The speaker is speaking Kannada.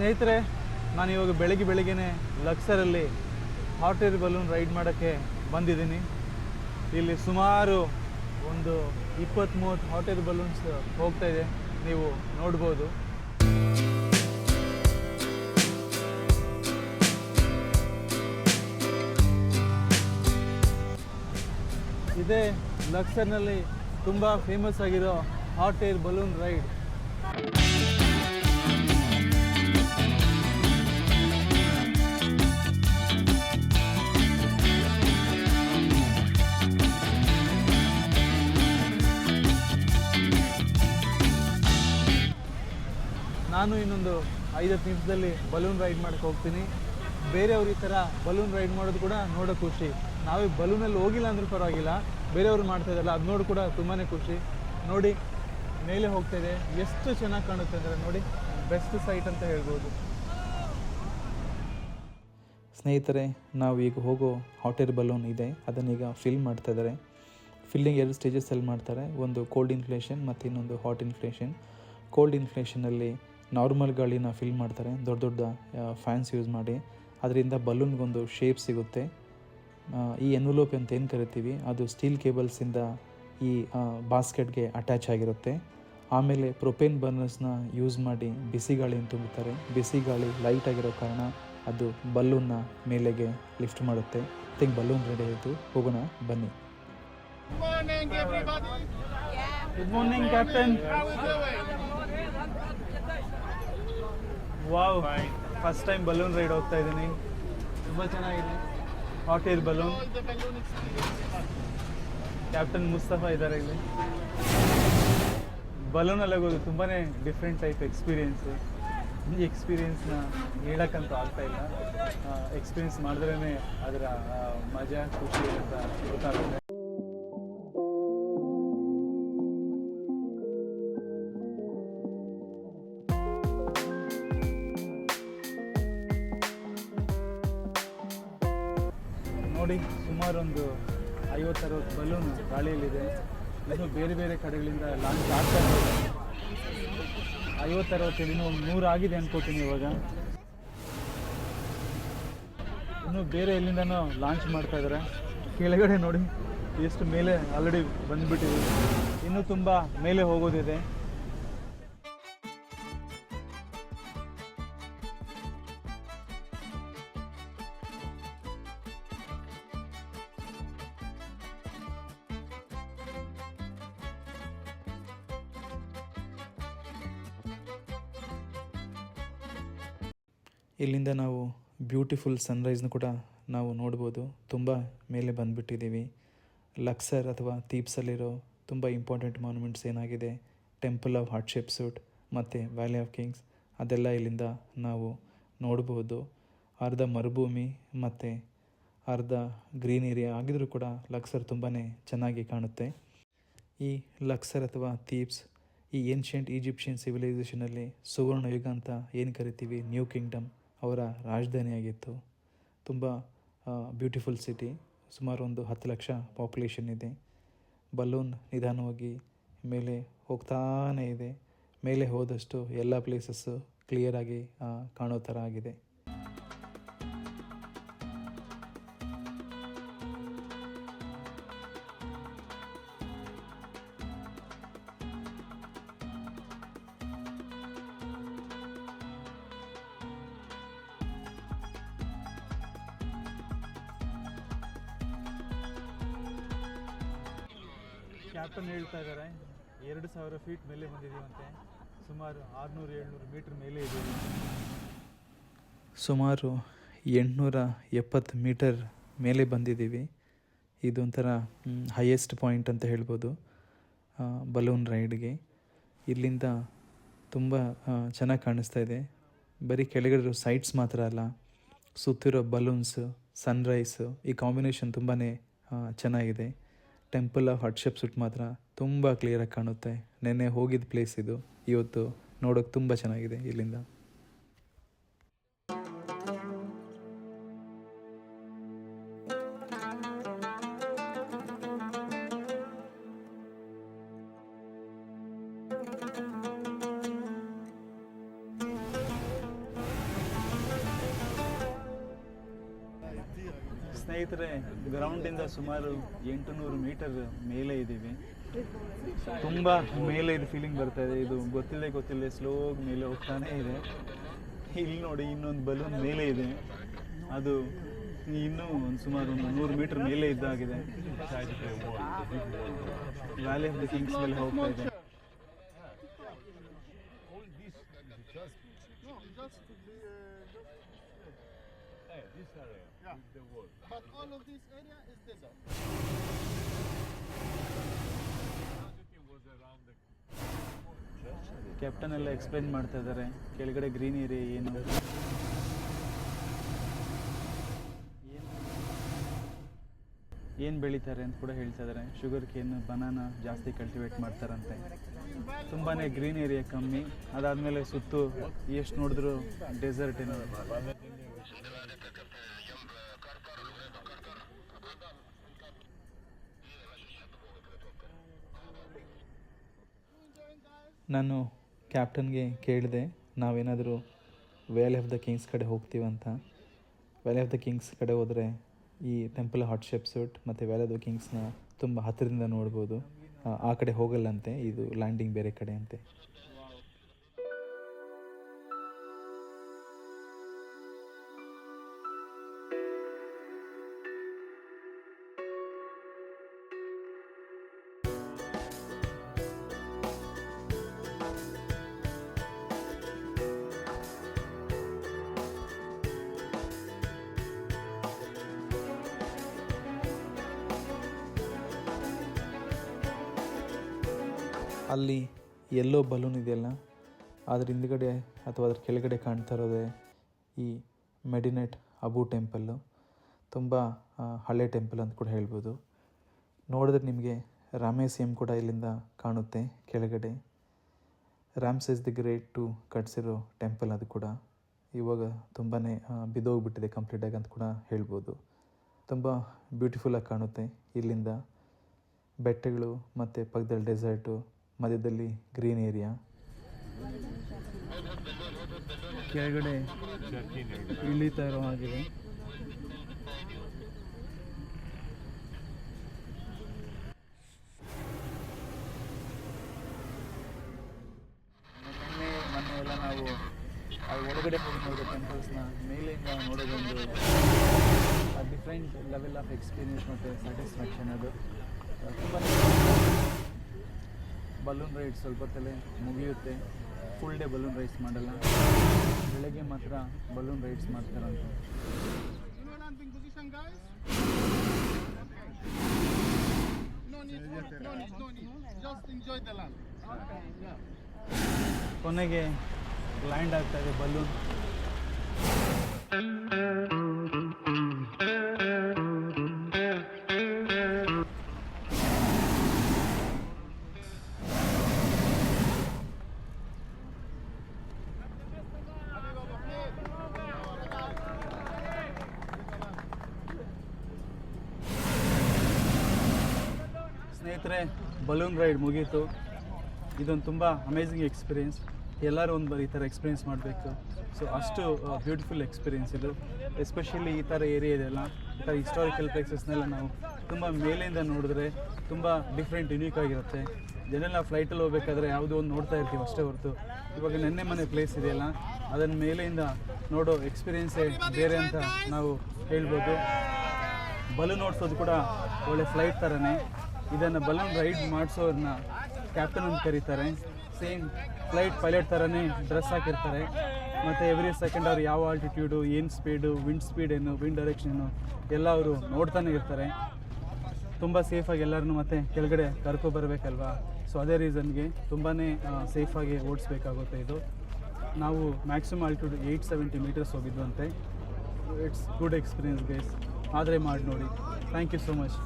ಸ್ನೇಹಿತರೆ, ನಾನು ಇವಾಗ ಬೆಳಗ್ಗೆ ಬೆಳಗ್ಗೆನೆ ಲಕ್ಸರಲ್ಲಿ ಹಾಟ್ ಏರ್ ಬಲೂನ್ ರೈಡ್ ಮಾಡೋಕ್ಕೆ ಬಂದಿದ್ದೀನಿ. ಇಲ್ಲಿ ಸುಮಾರು ಒಂದು ಇಪ್ಪತ್ತ್ ಮೂವತ್ತು ಹಾಟ್ ಏರ್ ಬಲೂನ್ಸ್ ಹೋಗ್ತಾ ಇದೆ. ನೀವು ನೋಡ್ಬೋದು. ಇದೇ ಲಕ್ಸರ್ನಲ್ಲಿ ತುಂಬ ಫೇಮಸ್ ಆಗಿರೋ ಹಾಟ್ ಏರ್ ಬಲೂನ್ ರೈಡ್. ನಾನು ಇನ್ನೊಂದು ಐದತ್ತು ನಿಮಿಷದಲ್ಲಿ ಬಲೂನ್ ರೈಡ್ ಮಾಡಕ್ಕೆ ಹೋಗ್ತೀನಿ. ಬೇರೆಯವ್ರ ಈ ಥರ ಬಲೂನ್ ರೈಡ್ ಮಾಡೋದು ಕೂಡ ನೋಡೋ ಖುಷಿ. ನಾವೇ ಬಲೂನಲ್ಲಿ ಹೋಗಿಲ್ಲ ಅಂದ್ರೂ ಪರವಾಗಿಲ್ಲ. ಬೇರೆಯವ್ರು ಮಾಡ್ತಾ ಇದ್ದಾರಲ್ಲ, ಅದು ನೋಡಿ ಕೂಡ ತುಂಬಾ ಖುಷಿ. ನೋಡಿ, ಮೇಲೆ ಹೋಗ್ತಾ ಇದೆ. ಎಷ್ಟು ಚೆನ್ನಾಗಿ ಕಾಣುತ್ತೆ ಅಂದರೆ ನೋಡಿ ಬೆಸ್ಟ್ ಸೈಟ್ ಅಂತ ಹೇಳ್ಬೋದು. ಸ್ನೇಹಿತರೆ, ನಾವು ಈಗ ಹೋಗೋ ಹಾಟ್ ಏರ್ ಬಲೂನ್ ಇದೆ ಅದನ್ನೀಗ ಫಿಲ್ ಮಾಡ್ತಾ ಇದ್ದಾರೆ. ಫಿಲ್ಲಿಂಗ್ ಎರಡು ಸ್ಟೇಜಸ್ಸಲ್ಲಿ ಮಾಡ್ತಾರೆ. ಒಂದು ಕೋಲ್ಡ್ ಇನ್ಫ್ಲೇಷನ್ ಮತ್ತು ಇನ್ನೊಂದು ಹಾಟ್ ಇನ್ಫ್ಲೇಷನ್ ಕೋಲ್ಡ್ ಇನ್ಫ್ಲೇಷನಲ್ಲಿ ನಾರ್ಮಲ್ ಗಾಳಿನ ಫಿಲ್ ಮಾಡ್ತಾರೆ. ದೊಡ್ಡ ದೊಡ್ಡ ಫ್ಯಾನ್ಸ್ ಯೂಸ್ ಮಾಡಿ. ಅದರಿಂದ ಬಲೂನ್ಗೊಂದು ಶೇಪ್ ಸಿಗುತ್ತೆ. ಈ ಎನ್ವಲೋಪ್ ಅಂತ ಏನು ಕರಿತೀವಿ? ಅದು ಸ್ಟೀಲ್ ಕೇಬಲ್ಸಿಂದ ಈ ಬಾಸ್ಕೆಟ್ಗೆ ಅಟ್ಯಾಚ್ ಆಗಿರುತ್ತೆ. ಆಮೇಲೆ ಪ್ರೊಪೇನ್ ಬರ್ನರ್ಸ್ನ ಯೂಸ್ ಮಾಡಿ ಬಿಸಿ ಗಾಳಿಯನ್ನು ತುಂಬುತ್ತಾರೆ ಬಿಸಿ ಗಾಳಿ ಲೈಟ್ ಆಗಿರೋ ಕಾರಣ ಅದು ಬಲೂನ್ನ ಮೇಲೆಗೆ ಲಿಫ್ಟ್ ಮಾಡುತ್ತೆ. ಥಿಂಕ್ ಬಲೂನ್ ರೆಡಿ ಆಯಿತು. ಹೋಗೋಣ ಬನ್ನಿ. Good morning captain? Wow first time balloon ride ಹೋಗ್ತಾ ಇದ್ದೀನಿ ತುಂಬ ಚೆನ್ನಾಗಿದೆ. Hot air balloon. Captain Mustafa ಇದ್ದಾರೆ ಇಲ್ಲಿ. ಬಲೂನಲ್ಲಿ ಹೋಗೋದು ತುಂಬಾ ಡಿಫ್ರೆಂಟ್ ಟೈಪ್ ಎಕ್ಸ್ಪೀರಿಯೆನ್ಸ್ ಈ ಎಕ್ಸ್ಪೀರಿಯೆನ್ಸ್ನ ಹೇಳಕ್ಕಂತೂ ಆಗ್ತಾ ಇಲ್ಲ. ಎಕ್ಸ್ಪೀರಿಯೆನ್ಸ್ ಮಾಡಿದ್ರೇ ಅದರ ಮಜಾ, ಖುಷಿ ಅಂತ ಗೊತ್ತಾಗುತ್ತೆ. ನೋಡಿ ಸುಮಾರು ಒಂದು ಐವತ್ತು ಅರವತ್ತು ಬಲೂನ್ ಗಾಳಿಯಲ್ಲಿದೆ. ಇನ್ನು ಬೇರೆ ಬೇರೆ ಕಡೆಗಳಿಂದ ಲಾಂಚ್ ಆಗ್ತಾ ಇದೆ. ಐವತ್ತು ಅರವತ್ತು ಇನ್ನೂ ಒಂದು ನೂರು ಆಗಿದೆ ಅನ್ಕೋತೀನಿ ಇವಾಗ. ಇನ್ನು ಬೇರೆ ಎಲ್ಲಿಂದನೋ ಲಾಂಚ್ ಮಾಡ್ತಾ ಇದ್ದಾರೆ ಕೆಳಗಡೆ ನೋಡಿ, ಎಷ್ಟು ಮೇಲೆ ಆಲ್ರೆಡಿ ಬಂದ್ಬಿಟ್ಟಿದೆ. ಇನ್ನೂ ತುಂಬ ಮೇಲೆ ಹೋಗೋದಿದೆ. ಇಲ್ಲಿಂದ ನಾವು ಬ್ಯೂಟಿಫುಲ್ ಸನ್ರೈಸ್ನ ಕೂಡ ನಾವು ನೋಡ್ಬೋದು. ತುಂಬ ಮೇಲೆ ಬಂದುಬಿಟ್ಟಿದ್ದೀವಿ. ಲಕ್ಸರ್ ಅಥವಾ ತೀಪ್ಸಲ್ಲಿರೋ ತುಂಬ ಇಂಪಾರ್ಟೆಂಟ್ ಮಾನ್ಯುಮೆಂಟ್ಸ್ ಏನಾಗಿದೆ? Temple of heart shape suit ಮತ್ತು ವ್ಯಾಲಿ ಆಫ್ ಕಿಂಗ್ಸ್ ಅದೆಲ್ಲ ಇಲ್ಲಿಂದ ನಾವು ನೋಡ್ಬೋದು. ಅರ್ಧ ಮರುಭೂಮಿ ಮತ್ತು ಅರ್ಧ ಗ್ರೀನ್ ಏರಿಯಾ ಆಗಿದ್ರೂ ಕೂಡ ಲಕ್ಸರ್ ತುಂಬಾ ಚೆನ್ನಾಗಿ ಕಾಣುತ್ತೆ. ಈ ಲಕ್ಸರ್ ಅಥವಾ ತೀಪ್ಸ್ ಈ ಏನ್ಷಿಯಂಟ್ ಈಜಿಪ್ಷಿಯನ್ ಸಿವಿಲೈಸೇಷನಲ್ಲಿ ಸುವರ್ಣ ಯುಗ ಅಂತ ಏನು ಕರಿತೀವಿ? ನ್ಯೂ ಕಿಂಗ್ಡಮ್ ಅವರ ರಾಜಧಾನಿಯಾಗಿತ್ತು ತುಂಬ ಬ್ಯೂಟಿಫುಲ್ ಸಿಟಿ ಸುಮಾರು ಒಂದು ಹತ್ತು ಲಕ್ಷ ಪಾಪ್ಯುಲೇಷನ್ ಇದೆ. ಬಲೂನ್ ನಿಧಾನವಾಗಿ ಮೇಲೆ ಹೋಗ್ತಾನೇ ಇದೆ. ಮೇಲೆ ಹೋದಷ್ಟು ಎಲ್ಲ ಪ್ಲೇಸಸ್ಸು ಕ್ಲಿಯರಾಗಿ ಕಾಣೋ ಥರ ಆಗಿದೆ. ಕ್ಯಾಪ್ಟನ್ ಹೇಳ್ತಾ ಇದ್ದಾರೆ ಎರಡು ಸಾವಿರ ಫೀಟ್ ಮೇಲೆ ಬಂದಿದ್ದೀವಂತೆ ಸುಮಾರು ಆರುನೂರು ಏಳ್ನೂರು ಮೀಟ್ರ್ ಮೇಲೆ ಇದೆ. ಸುಮಾರು ಎಂಟುನೂರ ಎಪ್ಪತ್ತು ಮೀಟರ್ ಮೇಲೆ ಬಂದಿದ್ದೀವಿ. ಇದೊಂಥರ ಹೈಯೆಸ್ಟ್ ಪಾಯಿಂಟ್ ಅಂತ ಹೇಳ್ಬೋದು ಬಲೂನ್ ರೈಡ್ಗೆ ಇಲ್ಲಿಂದ ತುಂಬ ಚೆನ್ನಾಗಿ ಕಾಣಿಸ್ತಾ ಇದೆ. ಬರೀ ಕೆಳಗಡೆ ಸೈಟ್ಸ್ ಮಾತ್ರ ಅಲ್ಲ, ಸುತ್ತಿರೋ ಬಲೂನ್ಸ್ ಸನ್ರೈಸು ಈ ಕಾಂಬಿನೇಷನ್ ತುಂಬಾ ಚೆನ್ನಾಗಿದೆ. ಟೆಂಪಲ್ ಆಫ್ ಹಟ್ಶೆಪ್ಸುಟ್ ಮಾತ್ರ ತುಂಬ ಕ್ಲಿಯರಾಗಿ ಕಾಣುತ್ತೆ. ನೆನ್ನೆ ಹೋಗಿದ್ದ ಪ್ಲೇಸ್ ಇದು. ಇವತ್ತು ನೋಡೋಕೆ ತುಂಬ ಚೆನ್ನಾಗಿದೆ ಇಲ್ಲಿಂದ. ಸ್ನೇಹಿತರೆ ಗ್ರೌಂಡಿಂದ ಸುಮಾರು ಎಂಟು ನೂರು ಮೀಟರ್ ಮೇಲೆ ಇದ್ದೀವಿ. ತುಂಬ ಮೇಲೆ ಇದು ಫೀಲಿಂಗ್ ಬರ್ತಾ ಇದೆ. ಇದು ಗೊತ್ತಿಲ್ಲದೆ ಗೊತ್ತಿಲ್ಲದೆ ಸ್ಲೋ ಮೇಲೆ ಹೋಗ್ತಾನೇ ಇದೆ. ಇಲ್ಲಿ ನೋಡಿ ಇನ್ನೊಂದು ಬಲೂನ್ ಮೇಲೆ ಇದೆ. ಅದು ಇನ್ನೂ ಒಂದು ಸುಮಾರು ಒಂದು ನೂರು ಮೀಟರ್ ಮೇಲೆ ಇದ್ದಾಗಿದೆ. ವ್ಯಾಲಿ ಆಫ್ ದ ಕಿಂಗ್ಸ್ ಮೇಲೆ ಹೋಗ್ತಾ ಇದೆ. Uh, yeah. this area. Yeah. the world. But all of this area is desert. Captain ಎಲ್ಲ ಎಕ್ಸ್ಪ್ಲೈನ್ ಮಾಡ್ತಾ ಇದ್ದಾರೆ ಕೆಳಗಡೆ ಗ್ರೀನ್ ಏರಿಯಾ ಏನು ಏನು ಬೆಳೀತಾರೆ ಅಂತ ಕೂಡ ಹೇಳ್ತಾ ಇದ್ದಾರೆ ಶುಗರ್ ಕೇನ್ ಬನಾನ ಜಾಸ್ತಿ ಕಲ್ಟಿವೇಟ್ ಮಾಡ್ತಾರಂತೆ ತುಂಬಾ ಗ್ರೀನ್ ಏರಿಯಾ ಕಮ್ಮಿ ಅದಾದಮೇಲೆ ಸುತ್ತು ಎಷ್ಟು ನೋಡಿದ್ರು ಡೆಸರ್ಟ್ ಏನೋ ನಾನು ಕ್ಯಾಪ್ಟನ್ಗೆ ಕೇಳಿದೆ, ನಾವೇನಾದರೂ ವ್ಯಾಲಿ ಆಫ್ ದ ಕಿಂಗ್ಸ್ ಕಡೆ ಹೋಗ್ತೀವಂತ ವ್ಯಾಲಿ ಆಫ್ ದ ಕಿಂಗ್ಸ್ ಕಡೆ ಹೋದರೆ ಈ ಟೆಂಪಲ್ ಹಾಟ್ ಶೆಪ್ಸೂಟ್ ಮತ್ತು ವ್ಯಾಲಿ ಆಫ್ ದ ಕಿಂಗ್ಸ್ನ ತುಂಬ ಹತ್ತಿರದಿಂದ ನೋಡ್ಬೋದು. ಆ ಕಡೆ ಹೋಗಲ್ಲಂತೆ, ಇದು ಲ್ಯಾಂಡಿಂಗ್ ಬೇರೆ ಕಡೆ ಅಂತೆ. ಅಲ್ಲಿ ಎಲ್ಲೋ ಬಲೂನ್ ಇದೆಯಲ್ಲ, ಅದ್ರ ಹಿಂದ್ಗಡೆ ಅಥವಾ ಅದ್ರ ಕೆಳಗಡೆ ಕಾಣ್ತಾ ಇರೋದೇ ಈ ಮೆಡಿನೆಟ್ ಅಬು ಟೆಂಪಲ್ಲು ತುಂಬ ಹಳೆ ಟೆಂಪಲ್ ಅಂತ ಕೂಡ ಹೇಳ್ಬೋದು. ನೋಡಿದ್ರೆ ನಿಮಗೆ ರಾಮೇಸಿಯಂ ಕೂಡ ಇಲ್ಲಿಂದ ಕಾಣುತ್ತೆ ಕೆಳಗಡೆ. ರಾಮ್ಸೆಸ್ ದಿ ಗ್ರೇಟ್ ಟು ಕಟ್ಸಿರೋ ಟೆಂಪಲ್ ಅದು ಕೂಡ. ಇವಾಗ ತುಂಬಾ ಬಿದ್ದೋಗ್ಬಿಟ್ಟಿದೆ ಕಂಪ್ಲೀಟಾಗಿ ಅಂತ ಕೂಡ ಹೇಳ್ಬೋದು. ತುಂಬ ಬ್ಯೂಟಿಫುಲ್ಲಾಗಿ ಕಾಣುತ್ತೆ ಇಲ್ಲಿಂದ. ಬೆಟ್ಟಗಳು ಮತ್ತು ಪಕ್ಕದಲ್ಲಿ ಡೆಸರ್ಟು ಮಧ್ಯದಲ್ಲಿ ಗ್ರೀನ್ ಏರಿಯಾ ಕೆಳಗಡೆ ಇಳಿತಾ ಇರೋ ಮೊನ್ನೆ ಎಲ್ಲ ನಾವು ಒಳಗಡೆ ಹೋಗಿ ನೋಡೋ ಟೆಂಪಲ್ಸ್ನ ಡಿಫ್ರೆಂಟ್ ಲೆವೆಲ್ ಆಫ್ ಎಕ್ಸ್ಪೀರಿಯನ್ಸ್ ಮತ್ತು ಸ್ಯಾಟಿಸ್ಫ್ಯಾಕ್ಷನ್ ಅದು. ತುಂಬ ಬಲೂನ್ ರೈಡ್ ಸ್ವಲ್ಪ ಮುಗಿಯುತ್ತೆ. ಫುಲ್ ಡೇ ಬಲೂನ್ ರೈಡ್ಸ್ ಮಾಡಲ್ಲ. ಬೆಳಗ್ಗೆ ಮಾತ್ರ ಬಲೂನ್ ರೈಡ್ಸ್ ಮಾಡ್ತಾರಂತ ಕೊನೆಗೆ ಪೊಸಿಷನ್ ಆಗ್ತಾ ಇದೆ ಬಲೂನ್ ಸ್ನೇಹಿತರೆ ಬಲೂನ್ ರೈಡ್ ಮುಗೀತು. ಇದೊಂದು ತುಂಬ ಅಮೇಝಿಂಗ್ ಎಕ್ಸ್ಪೀರಿಯೆನ್ಸ್ ಎಲ್ಲರೂ ಒಂದು ಬಾರಿ ಈ ಥರ ಎಕ್ಸ್ಪೀರಿಯೆನ್ಸ್ ಮಾಡಬೇಕು. ಸೊ ಅಷ್ಟು ಬ್ಯೂಟಿಫುಲ್ ಎಕ್ಸ್ಪೀರಿಯೆನ್ಸ್ ಇದು. ಎಸ್ಪೆಷಲಿ ಈ ಥರ ಏರಿಯಾ ಇದೆಲ್ಲ. ಈ ಥರ ಹಿಸ್ಟಾರಿಕಲ್ ಪ್ಲೇಸಸ್ನೆಲ್ಲ ನಾವು ತುಂಬ ಮೇಲಿಂದ ನೋಡಿದ್ರೆ ತುಂಬ ಡಿಫ್ರೆಂಟ್ ಯುನೀಕ್ ಆಗಿರುತ್ತೆ. ಜನರೆಲ್ಲ ಫ್ಲೈಟಲ್ಲಿ ಹೋಗ್ಬೇಕಾದ್ರೆ ಯಾವುದೋ ಒಂದು ನೋಡ್ತಾ ಇರ್ತೀವಿ ಅಷ್ಟೇ ಹೊರತು. ಇವಾಗ ನೆನ್ನೆ ಮನೆ ಪ್ಲೇಸ್ ಇದೆಯಲ್ಲ, ಅದನ್ನು ಮೇಲೆಯಿಂದ ನೋಡೋ ಎಕ್ಸ್ಪೀರಿಯೆನ್ಸೇ ಬೇರೆ ಅಂತ ನಾವು ಹೇಳ್ಬೋದು. ಬಲೂನ್ ಓಡಿಸೋದು ಕೂಡ ಒಳ್ಳೆ ಫ್ಲೈಟ್ ಥರನೇ ಇದನ್ನು ಬಲೂನ್ ರೈಡ್ ಮಾಡಿಸೋದನ್ನ ಕ್ಯಾಪ್ಟನ್ ಅಂತ ಕರೀತಾರೆ. ಸೇಮ್ ಫ್ಲೈಟ್ ಪೈಲಟ್ ಥರನೇ ಡ್ರೆಸ್ ಹಾಕಿರ್ತಾರೆ. ಮತ್ತು ಎವ್ರಿ ಸೆಕೆಂಡ್ ಅವ್ರು ಯಾವ ಆಲ್ಟಿಟ್ಯೂಡು ಏನು ಸ್ಪೀಡು ವಿಂಡ್ ಸ್ಪೀಡ್ ಏನು ವಿಂಡ್ ಡೈರೆಕ್ಷನು ಎಲ್ಲ ಅವರು ನೋಡ್ತಾನೆ ಇರ್ತಾರೆ. ತುಂಬ ಸೇಫಾಗಿ ಎಲ್ಲರನ್ನು ಮತ್ತೆ ಕೆಳಗಡೆ ಕರ್ಕೊ ಬರಬೇಕಲ್ವಾ? ಸೊ ಅದೇ ರೀಸನ್ಗೆ ತುಂಬಾ ಸೇಫಾಗಿ ಓಡಿಸ್ಬೇಕಾಗುತ್ತೆ ಇದು. ನಾವು maximum altitude eight seventy metres ಹೋಗಿದ್ದು ಅಂತೆ ಇಟ್ಸ್ ಗುಡ್ ಎಕ್ಸ್ಪೀರಿಯನ್ಸ್ ಗೈಸ್ ಆದರೆ ಮಾಡಿ ನೋಡಿ ಥ್ಯಾಂಕ್ ಯು ಸೋ ಮಚ್